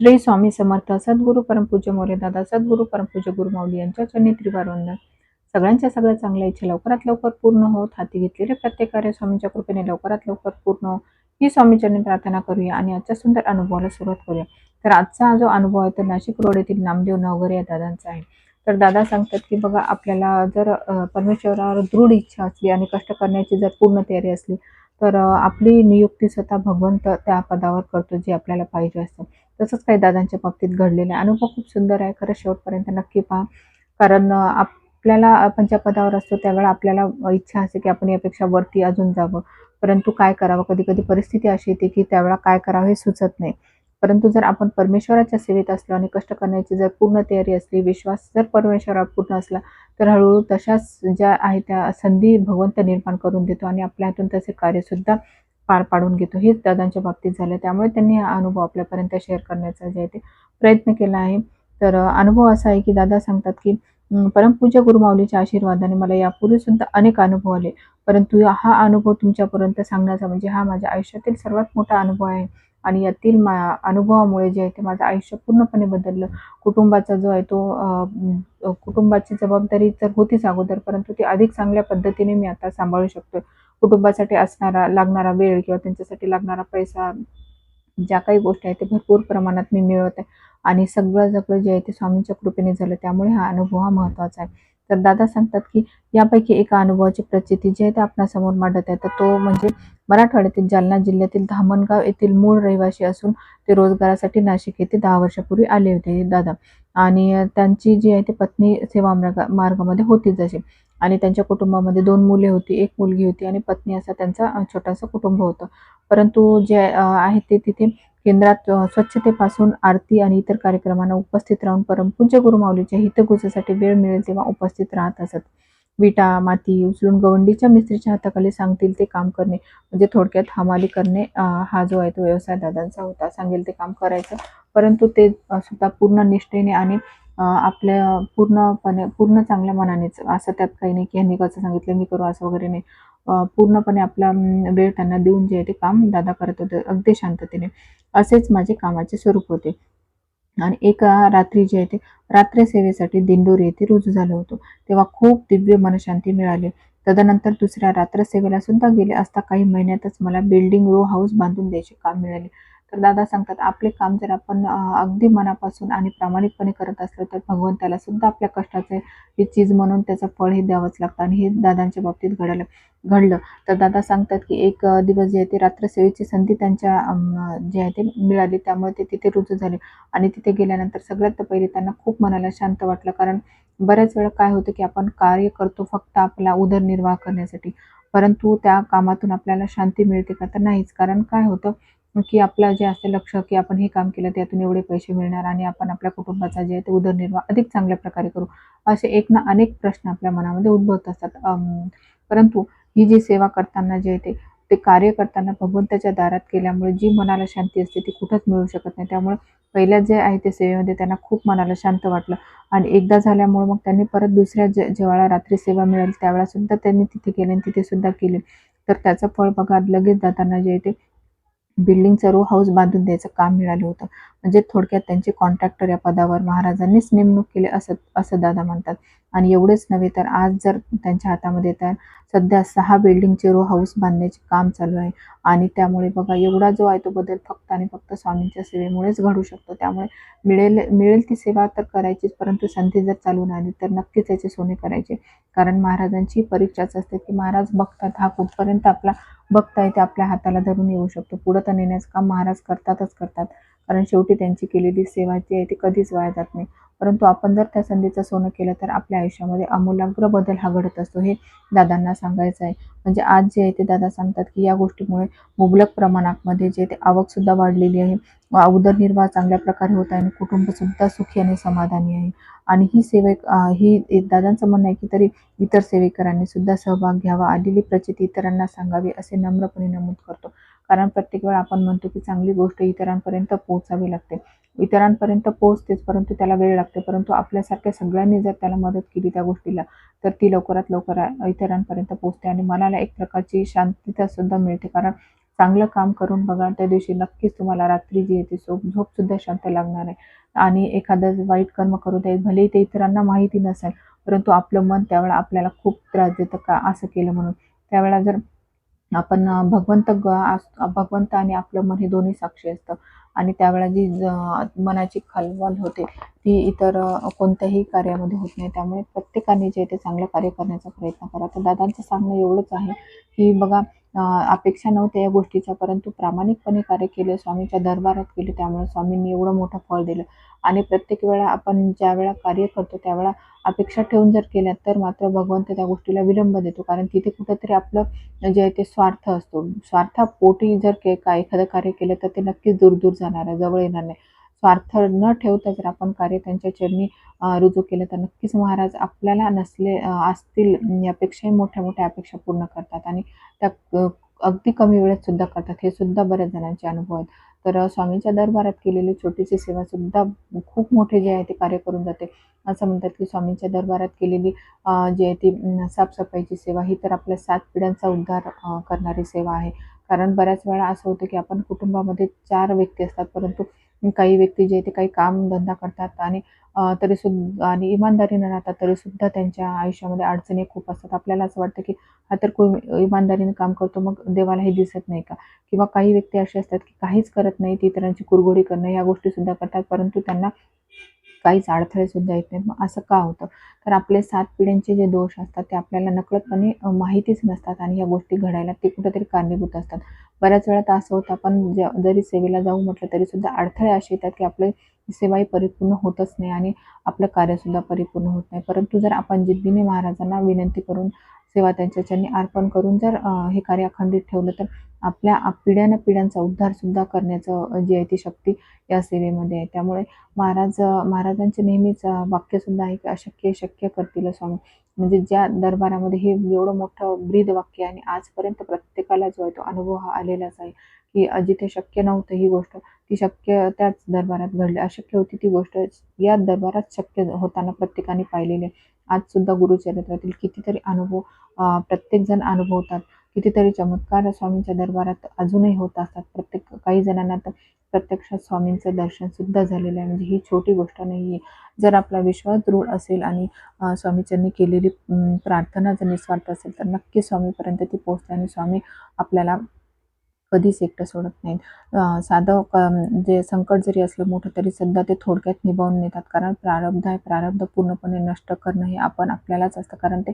श्री स्वामी समर्थ सद्गुरू परमपूज्य मोरे दादा सद्गुरू परमपूज्य गुरुमाऊली यांच्या चरणी त्रिवार वंदन सगळ्यांच्या सगळ्या चांगल्या इच्छा लवकरात लवकर पूर्ण होत. हाती घेतलेले प्रत्येक कार्य स्वामींच्या कृपेने लवकरात लवकर पूर्ण हो. ही. स्वामीचरणी प्रार्थना करूया आणि आजच्या सुंदर अनुभवाला सुरुवात करूया. तर आजचा जो अनुभव आहे तो नाशिक रोड येथील नामदेव नवघरे या दादांचा आहे. तर दादा सांगतात की बघा आपल्याला जर परमेश्वरावर दृढ इच्छा असली आणि कष्ट करण्याची जर पूर्ण तयारी असली तर आपली नियुक्ती स्वतः भगवंत त्या पदावर करतो जे आपल्याला पाहिजे असतं. तसंच काही दादांच्या बाबतीत घडलेलं आहे. अनुभव खूप सुंदर आहे. खरं शेवटपर्यंत नक्की पहा. कारण आपल्याला आपण ज्या पदावर असतो त्यावेळेला आपल्याला इच्छा असते की आपण यापेक्षा वरती अजून जावं. परंतु काय करावं? कधी कधी परिस्थिती अशी येते की त्यावेळेला काय करावं हे सुचत नाही. परंतु जर आपण परमेश्वराच्या सेवेत असलो आणि कष्ट करण्याची जर पूर्ण तयारी असली विश्वास जर परमेश्वरा पूर्ण असला तर हळूहळू तशाच ज्या आहे त्या संधी भगवंत निर्माण करून देतो आणि आपल्या हातून तसे कार्यसुद्धा पार पाडून घेतो. हेच दादांच्या बाबतीत झालं. त्यामुळे त्यांनी हा अनुभव आपल्यापर्यंत शेअर करण्याचा जे आहे ते प्रयत्न केला आहे. तर अनुभव असा आहे की दादा सांगतात की अं, परमपूज्य गुरुमाऊलीच्या आशीर्वादाने मला यापूर्वी सुद्धा अनेक अनुभव आले. परंतु हा अनुभव तुमच्यापर्यंत सांगण्याचा म्हणजे हा माझ्या आयुष्यातील सर्वात मोठा अनुभव आहे. आणि यातील मा अनुभवामुळे जे आहे ते माझं आयुष्य पूर्णपणे बदललं. कुटुंबाचा जो आहे तो कुटुंबाची जबाबदारी तर होतीच अगोदर. परंतु ती अधिक चांगल्या पद्धतीने मी आता सांभाळू शकतो कुटुंबासाठी असणारा लागणारा वेळ किंवा त्यांच्यासाठी लागणारा पैसा ज्या काही गोष्टी आहेत ते भरपूर प्रमाणात मी मिळवत. आहे आणि सगळं सगळं जे आहे ते स्वामींच्या कृपेने झालं. त्यामुळे हा अनुभव हा महत्त्वाचा आहे. तर दादा सांगतात की यापैकी एका अनुभवाची प्रचिती जी आहे ते आपणासमोर मांडत आहे. तर तो म्हणजे मराठवाड्यातील जालना जिल्ह्यातील धामणगाव येथील मूळ रहिवासी असून ते रोजगारासाठी नाशिक येथे दहा वर्षापूर्वी आले होते दादा. आणि त्यांची जी आहे ती पत्नी सेवा मार्गामध्ये होती जशी आणि त्यांच्या कुटुंबामध्ये दोन मुले होती एक मुलगी होती आणि पत्नी असा त्यांचा छोटासा कुटुंब होतं. परंतु जे आहे ते तिथे केंद्रात स्वच्छतेपासून आरती आणि इतर कार्यक्रमांना उपस्थित राहून परमपूज्य गुरुमाऊलीच्या हितगुजासाठी वेळ मिळेल तेव्हा उपस्थित राहत असत. विटा माती उचलून गवंडीच्या मिस्त्रीच्या हाताखाली सांगतील ते काम करणे म्हणजे थोडक्यात हमाली करणे हा जो आहे तो व्यवसाय दादांचा होता. सांगेल ते काम करायचं. परंतु ते सुद्धा पूर्ण निष्ठेने आणि आपल्या पूर्णपणे पूर्ण चांगल्या मनानेच असं त्यात काही नाही की ह्यांनी कसं सांगितलं मी करू असं वगैरे नाही. पूर्णपणे आपला वेळ त्यांना देऊन जे आहे ते काम दादा करत होते अगदी शांततेने. असेच माझे कामाचे स्वरूप होते. आणि एका रात्री जे आहे ते रात्री सेवेसाठी दिंडोरी येथे रुजू झालो होतो. तेव्हा खूप दिव्य मनशांती मिळाली. तदनंतर दुसऱ्या रात्रसेवेला सुद्धा गेले असता काही महिन्यातच मला बिल्डिंग रो हाऊस बांधून द्यायचे काम मिळाले. तर दादा सांगतात आपले काम जर आपण अगदी मनापासून आणि प्रामाणिकपणे करत असलो तर भगवंताला सुद्धा आपल्या कष्टाचे ही चीज म्हणून त्याचं फळ हे द्यावंच लागतं आणि हे दादांच्या बाबतीत घडलं घडलं. तर दादा सांगतात की एक दिवस जे आहे ते रात्रसेवेची संधी त्यांच्या जे आहे ते मिळाली त्यामुळे ते तिथे रुजू झाले. आणि तिथे गेल्यानंतर सगळ्यात पहिले त्यांना खूप मनाला शांत वाटलं कारण बऱ्याच वेळा काय होतं की आपण कार्य करतो फक्त आपला उदरनिर्वाह करण्यासाठी. परंतु त्या कामातून आपल्याला शांती मिळते का तर नाहीच. कारण काय होतं की आपलं जे असते लक्ष की आपण हे काम केलं त्यातून एवढे पैसे मिळणार आणि आपण आपल्या कुटुंबाचा जे आहे ते उदरनिर्वाह अधिक चांगल्या प्रकारे करू असे एक ना अनेक प्रश्न आपल्या मनामध्ये उद्भवत असतात. परंतु ही जी सेवा करताना जे आहे ते कार्य करताना भगवंताच्या दारात केल्यामुळे जी मनाला शांती असते ती कुठंच मिळू शकत नाही. त्यामुळे पहिल्या जे आहे ते सेवेमध्ये त्यांना खूप मनाला शांत वाटलं आणि एकदा झाल्यामुळे मग त्यांनी परत दुसऱ्या जे जेव्हा रात्री सेवा मिळेल त्यावेळेला सुद्धा त्यांनी तिथे केले आणि तिथे सुद्धा केले. तर त्याचं फळ बघा लगेच जाताना जे आहे ते बिल्डिंगचं रो हाऊस बांधून द्यायचं काम मिळालं होतं. म्हणजे थोडक्यात त्यांचे कॉन्ट्रॅक्टर या पदावर महाराजांनीच नेमणूक केले असं असं दादा म्हणतात. आणि एवढेच नव्हे तर आज जर त्यांच्या हातामध्ये तर सध्या सहा बिल्डिंगचे रो हाऊस बांधण्याचे काम चालू आहे. आणि त्यामुळे बघा एवढा जो आहे तो बदल फक्त आणि फक्त स्वामींच्या सेवेमुळेच घडू शकतो. त्यामुळे मिळेल मिळेल ती सेवा तर करायचीच परंतु संधी जर चालू नाही तर नक्कीच याचे सोने करायचे. कारण महाराजांची परीक्षाच असते की महाराज बघतात हा कुठपर्यंत आपला बघता येते आपल्या हाताला धरून येऊ शकतो. पुढं तर नेण्याचं काम महाराज करतातच करतात. कारण शेवटी त्यांची केलेली सेवा जी आहे ती कधीच वाया जात नाही. परंतु आपण जर त्या संधीचं सोनं केलं तर आपल्या आयुष्यामध्ये आमूलाग्र बदल हा घडत असतो हे दादांना सांगायचं आहे. म्हणजे आज जे आहे ते दादा सांगतात की या गोष्टीमुळे मुबलक प्रमाणामध्ये जे ते आवकसुद्धा वाढलेली आहे. व उदरनिर्वाह चांगल्या प्रकारे होत आहे आणि कुटुंबसुद्धा सुखी आणि समाधानी आहे. आणि ही सेवे ही दादांचं म्हणणं आहे की तरी इतर सेवेकरांनी सुद्धा सहभाग घ्यावा. आलेली प्रचिती इतरांना सांगावी असे नम्रपणे नमूद करतो. कारण प्रत्येक वेळा आपण म्हणतो की चांगली गोष्ट इतरांपर्यंत पोहोचावी लागते. इतरांपर्यंत पोहोचतेच परंतु त्याला वेळ लागते. परंतु आपल्यासारख्या सगळ्यांनी जर त्याला मदत केली त्या गोष्टीला तर ती लवकरात लवकर इतरांपर्यंत पोहोचते आणि मनाला एक प्रकारची शांतता सुद्धा मिळते. कारण चांगलं काम करून बघा त्या दिवशी नक्कीच तुम्हाला रात्री जी येते झोप झोपसुद्धा शांत लागणार आहे. आणि एखादं वाईट कर्म करू द्या भलेही ते इतरांना माहिती नसेल परंतु आपलं मन त्यावेळेला आपल्याला खूप त्रास देतं का? असं केलं म्हणून. त्यावेळेला जर आपण भगवंत भगवंत आणि आपलं मन हे दोन्ही साक्षी असतं. आणि त्यावेळा जी ज- मनाची खलबल होते ती इतर कोणत्याही कार्यामध्ये होत नाही. त्यामुळे प्रत्येकाने जे ते चांगलं कार्य करण्याचा प्रयत्न करा. तर दादांचं सांगणं एवढंच आहे की बघा अपेक्षा नव्हत्या या गोष्टीच्या परंतु प्रामाणिकपणे कार्य केले स्वामीच्या दरबारात केले त्यामुळे स्वामींनी एवढं मोठं फळ दिलं. आणि प्रत्येक वेळा आपण ज्या वेळा कार्य करतो त्यावेळा अपेक्षा ठेवून जर केल्या तर मात्र भगवंत त्या गोष्टीला विलंब देतो. कारण तिथे कुठंतरी आपलं जे आहे ते स्वार्थ असतो. स्वार्थापोटी जर के का एखादं कार्य केलं तर ते नक्कीच दूर दूर जाणार आहे जवळ येणार नाही. स्वार्थ न ठेवता जर आपण कार्य त्यांच्या चरणी रुजू केलं तर नक्कीच महाराज आपल्याला नसले असतील यापेक्षाही मोठ्या मोठ्या अपेक्षा पूर्ण करतात आणि त्या अगदी कमी वेळेत सुद्धा करतात. हे सुद्धा बऱ्याच जणांचे अनुभव आहेत. तर स्वामींच्या दरबारात केलेली छोटीशी सेवा सुद्धा खूप मोठे जे आहे ते कार्य करून जाते. असं म्हणतात की स्वामींच्या दरबारात केलेली जी आहे ती साफसफाईची सेवा ही तर आपल्या सात पिढ्यांचा उद्धार करणारी सेवा आहे. कारण बऱ्याच वेळा असं होतं की आपण कुटुंबामध्ये चार व्यक्ती असतात परंतु काही व्यक्ती जे ते काही काम धंदा करतात आणि तरीसुद्धा तरी सुद्धा आणि इमानदारीनं राहतात तरी सुद्धा त्यांच्या आयुष्यामध्ये अडचणी खूप असतात. आपल्याला असं वाटतं की हा तर कोण इमानदारीने काम करतो मग देवाला हे दिसत नाही का? किंवा काही व्यक्ती असे असतात की काहीच करत नाही ती इतरांची कुरघोडी करणं या गोष्टी सुद्धा करतात परंतु त्यांना काहीच अडथळे सुद्धा येत नाहीत. मग असं का होतं? तर आपले सात पिढ्यांचे जे दोष असतात ते आपल्याला नकळतपणे माहितीच नसतात आणि या गोष्टी घडायला ते कुठेतरी कारणीभूत असतात. बऱ्याच वेळा तर असं होतं आपण जरी सेवेला जाऊ म्हटलं तरी सुद्धा अडथळे असे येतात की आपले सेवाही परिपूर्ण होतच नाही आणि आपलं कार्यसुद्धा परिपूर्ण होत नाही. परंतु जर आपण जिद्दीने महाराजांना विनंती करून सेवा त्यांच्या चरणी अर्पण करून जर हे कार्य अखंडित ठेवलं तर आपल्या पिढ्यानं पिढ्यांचा उद्धारसुद्धा करण्याचं जी आहे ती शक्ती या सेवेमध्ये आहे. त्यामुळे महाराज महाराजांचे नेहमीच वाक्यसुद्धा आहे की अशक्य शक्य करतील स्वामी म्हणजे ज्या दरबारामध्ये हे एवढं मोठं ब्रीद वाक्य आहे आणि आजपर्यंत प्रत्येकाला जो आहे तो अनुभव हा आलेलाच आहे की जिथे शक्य नव्हतं ही गोष्ट. ती शक्य त्याच दरबारात घडली. अशक्य होती ती गोष्ट. या दरबारात शक्य होताना प्रत्येकाने पाहिलेली आहे. आज सुद्धा गुरुचरित्रातील कितीतरी अनुभव प्रत्येकजण अनुभवतात. कितीतरी चमत्कार स्वामींच्या दरबारात अजूनही होत असतात. प्रत्येक काही जणांना तर प्रत्यक्षात स्वामींचं दर्शन सुद्धा झालेलं आहे. म्हणजे ही छोटी गोष्ट नाही आहे जर आपला विश्वास दृढ असेल आणि स्वामीच्यांनी केलेली प्रार्थना जर निस्वार्थ असेल तर नक्की स्वामीपर्यंत ती पोहोचते आणि स्वामी आपल्याला कधीच एकटं सोडत नाहीत. साधं क जे संकट जरी असलं मोठं तरी सुद्धा ते थोडक्यात निभावून नेतात. कारण प्रारब्ध आहे. प्रारब्ध पूर्णपणे नष्ट करणं हे आपण आपल्यालाच असतं. कारण ते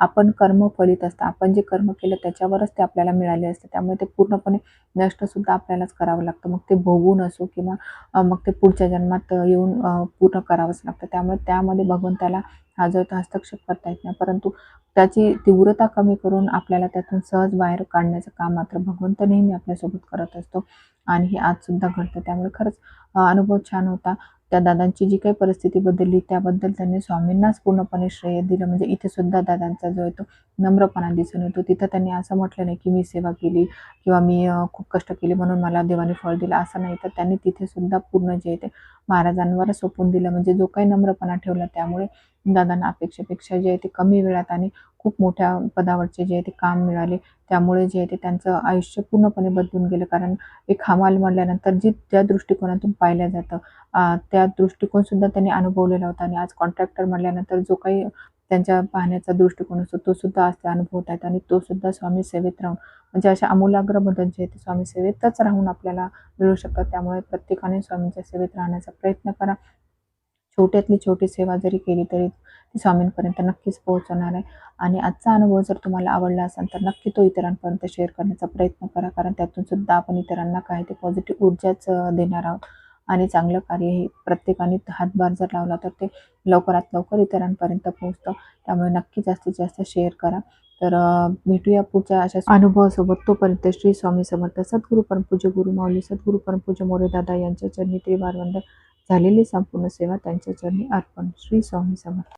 आपण कर्म फलित असतं. आपण जे कर्म केलं त्याच्यावरच ते आपल्याला मिळाले असते. त्यामुळे ते पूर्णपणे नष्टसुद्धा आपल्यालाच करावं लागतं. मग ते भोगून असो किंवा मग ते पुढच्या जन्मात येऊन पूर्ण करावंच लागतं. त्यामुळे त्यामध्ये भगवंताला हा जो हस्तक्षेप करता येत नाही. परंतु त्याची तीव्रता कमी करून आपल्याला त्यातून सहज बाहेर काढण्याचं काम मात्र भगवंत नेहमी आपल्यासोबत करत असतो. आणि हे आजसुद्धा घडतं. त्यामुळे खरंच अनुभव छान होता. त्या दादांची जी काही परिस्थिती बदलली त्याबद्दल त्यांनी स्वामींनाच पूर्णपणे श्रेय दिलं. म्हणजे इथे सुद्धा दादांचा जो आहे तो नम्रपणा दिसून येतो. तिथं त्यांनी असं म्हटलं नाही की मी सेवा केली किंवा मी खूप कष्ट केले म्हणून मला देवाने फळ दिलं असं नाही. तर त्यांनी तिथे सुद्धा पूर्ण जे आहे ते महाराजांवर सोपून दिलं. म्हणजे जो काही नम्रपणा ठेवला त्यामुळे दादांना अपेक्षेपेक्षा जे आहे ते कमी वेळात आणि खूप मोठ्या पदावरचे जे आहे ते काम मिळाले. त्यामुळे जे आहे ते त्यांचं आयुष्य पूर्णपणे बदलून गेलं. कारण एक हमाल म्हणल्यानंतर जी ज्या दृष्टिकोनातून पाहिलं जातं त्या दृष्टिकोन सुद्धा त्यांनी अनुभवलेला होता. आणि आज कॉन्ट्रॅक्टर म्हणल्यानंतर जो काही त्यांच्या पाहण्याचा दृष्टिकोन असतो तो सुद्धा आज ते अनुभवत आहेत. आणि तो सुद्धा स्वामी सेवेत राहून म्हणजे अशा आमूलाग्र बदल जे आहे ते स्वामी सेवेतच राहून आपल्याला मिळू शकतात. त्यामुळे प्रत्येकाने स्वामींच्या सेवेत राहण्याचा प्रयत्न करा. छोट्यातली छोटी सेवा जरी केली तरी ती स्वामींपर्यंत नक्कीच पोहोचवणार आहे. आणि आजचा अनुभव जर तुम्हाला आवडला असेल तर नक्की तो इतरांपर्यंत शेअर करण्याचा प्रयत्न करा. कारण त्यातून सुद्धा आपण इतरांना काय ते पॉझिटिव्ह ऊर्जाच देणार आहोत. आणि चांगलं कार्य हे प्रत्येकाने हातभार जर लावला तर ते लवकरात लवकर इतरांपर्यंत पोहोचतं. त्यामुळे नक्की जास्तीत जास्त शेअर करा. तर भेटूया पुढच्या अशा अनुभवासोबत. तोपर्यंत श्री स्वामी समर्थ सद्गुरू परमपूज्य गुरु माऊली सद्गुरू परमपूज्य मोरे दादा यांच्या चरणी त्रिवार वंदन. झालेली संपूर्ण सेवा त्यांच्या चरणी अर्पण. श्री स्वामी समर्थ.